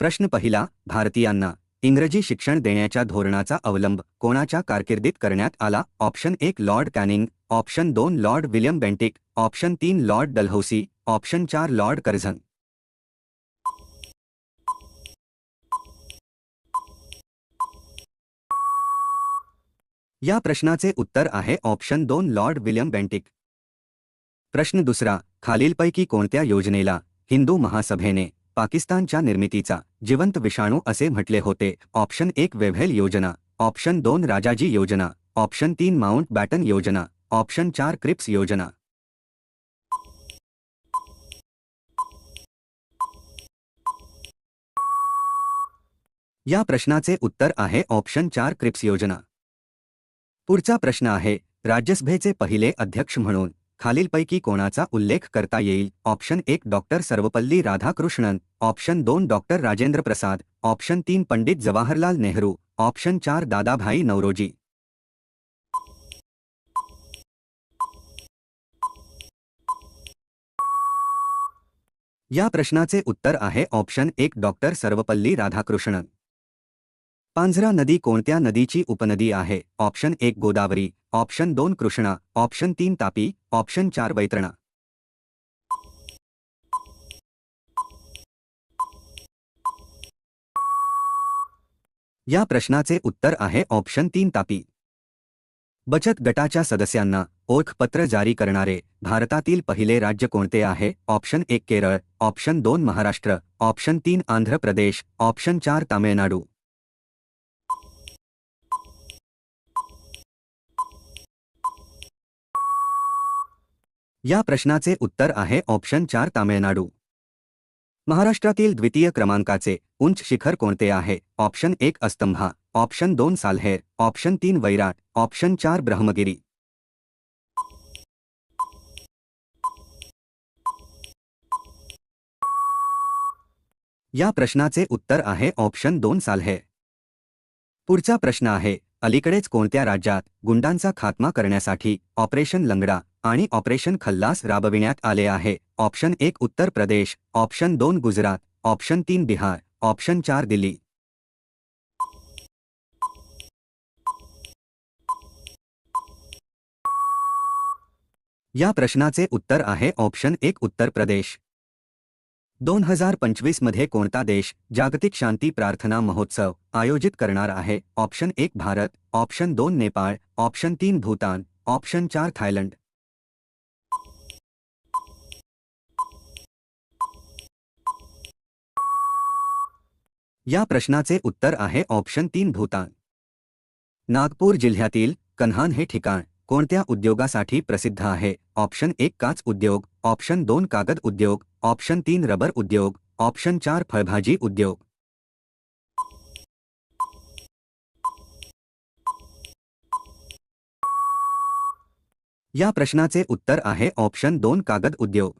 प्रश्न पहिला भारतीयांना इंग्रजी शिक्षण देण्याच्या धोरणाचा अवलंब कोणाच्या कारकिर्दीत करण्यात आला? ऑप्शन एक लॉर्ड कॅनिंग. ऑप्शन दोन लॉर्ड विलियम बेंटिक. ऑप्शन तीन लॉर्ड डलहौसी. ऑप्शन चार लॉर्ड कर्झन. या प्रश्नाचे उत्तर आहे ऑप्शन दोन लॉर्ड विलियम बेंटिक. प्रश्न दुसरा खालीलपैकी कोणत्या योजनेला हिंदू महासभेने पाकिस्तानच्या निर्मितीचा जिवंत विषाणू असे होते. ऑप्शन एक वेव्हेल योजना. ऑप्शन दोन राजाजी योजना. ऑप्शन तीन माउंट बॅटन योजना. ऑप्शन चार क्रिप्स योजना. या प्रश्नाचे उत्तर आहे ऑप्शन चार क्रिप्स योजना. पुढचा प्रश्न आहे, राज्यसभेचे पहिले अध्यक्ष म्हणून. खालीलपैकी कोणाचा उल्लेख करता येईल? ऑप्शन एक डॉक्टर सर्वपल्ली राधाकृष्णन. ऑप्शन दोन डॉक्टर राजेंद्र प्रसाद ऑप्शन तीन पंडित जवाहरलाल नेहरू. ऑप्शन चार दादाभाई नवरोजी या प्रश्नाचे उत्तर आहे ऑप्शन एक डॉक्टर सर्वपल्ली राधाकृष्णन. पांझरा नदी कोणत्या नदीची उपनदी आहे? ऑप्शन एक गोदावरी. ऑप्शन दोन कृष्णा. ऑप्शन तीन तापी. ऑप्शन चार वैतरणा. या प्रश्नाचे उत्तर आहे ऑप्शन तीन तापी. बचत गटाच्या सदस्यांना ओळखपत्र जारी करणारे भारतातील पहिले राज्य कोणते आहे? ऑप्शन एक केरळ ऑप्शन दोन महाराष्ट्र ऑप्शन तीन आंध्र प्रदेश ऑप्शन चार तामिळनाडू. या प्रश्नाचे उत्तर आहे ऑप्शन चार तामिळनाडू. महाराष्ट्रातील द्वितीय क्रमांकाचे उंच शिखर कोणते आहे? ऑप्शन एक अस्तंभा, ऑप्शन दोन साल्हेर, ऑप्शन तीन वैराट, ऑप्शन चार ब्रह्मगिरी. या प्रश्नाचे उत्तर आहे ऑप्शन दोन साल्हेर. पुढचा प्रश्न आहे, अलीकडेच कोणत्या राज्यात गुंडांचा खात्मा करण्यासाठी ऑपरेशन लंगडा आणि ऑपरेशन खल्लास राबविण्यात आले आहे. ऑप्शन एक उत्तर प्रदेश ऑप्शन दोन गुजरात ऑप्शन तीन बिहार ऑप्शन चार दिल्ली. या प्रश्नाचे उत्तर आहे ऑप्शन एक उत्तर प्रदेश. दोन हजार पंचवीसमध्ये कोणता देश जागतिक शांती प्रार्थना महोत्सव आयोजित करणार आहे? ऑप्शन एक भारत ऑप्शन दोन नेपाळ ऑप्शन तीन भूतान ऑप्शन चार थायलंड. या प्रश्नाचे उत्तर आहे ऑप्शन तीन भूतान. नागपूर जिल्ह्यातील कन्हान हे ठिकाण कोणत्या उद्योगासाठी प्रसिद्ध आहे? ऑप्शन एक काच उद्योग, ऑप्शन दोन कागद उद्योग, ऑप्शन तीन रबर उद्योग, ऑप्शन चार फळभाजी उद्योग. या प्रश्नाचे उत्तर आहे ऑप्शन दोन कागद उद्योग.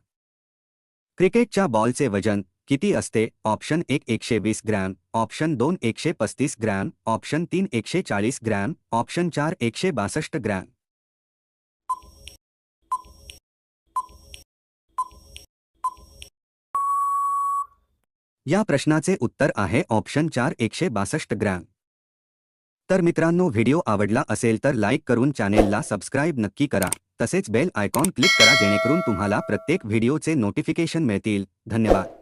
क्रिकेटच्या बॉलचे वज़न किती असते? ऑप्शन एक एकशे वीस ग्रॅम, ऑप्शन दोन एकशे पस्तीस ग्रॅम, ऑप्शन तीन एकशे चाळीस ग्रॅम, ऑप्शन चार एकशे बासष्ट ग्रॅम. या प्रश्नाचे उत्तर आहे ऑप्शन चार एकशे बासष्ट ग्रॅम. तर मित्रांनो, व्हिडिओ आवडला असेल तर लाईक करून चॅनेलला सबस्क्राईब नक्की करा. तसेच बेल आयकॉन क्लिक करा जेणेकरून तुम्हाला प्रत्येक व्हिडिओचे नोटिफिकेशन मिळतील. धन्यवाद.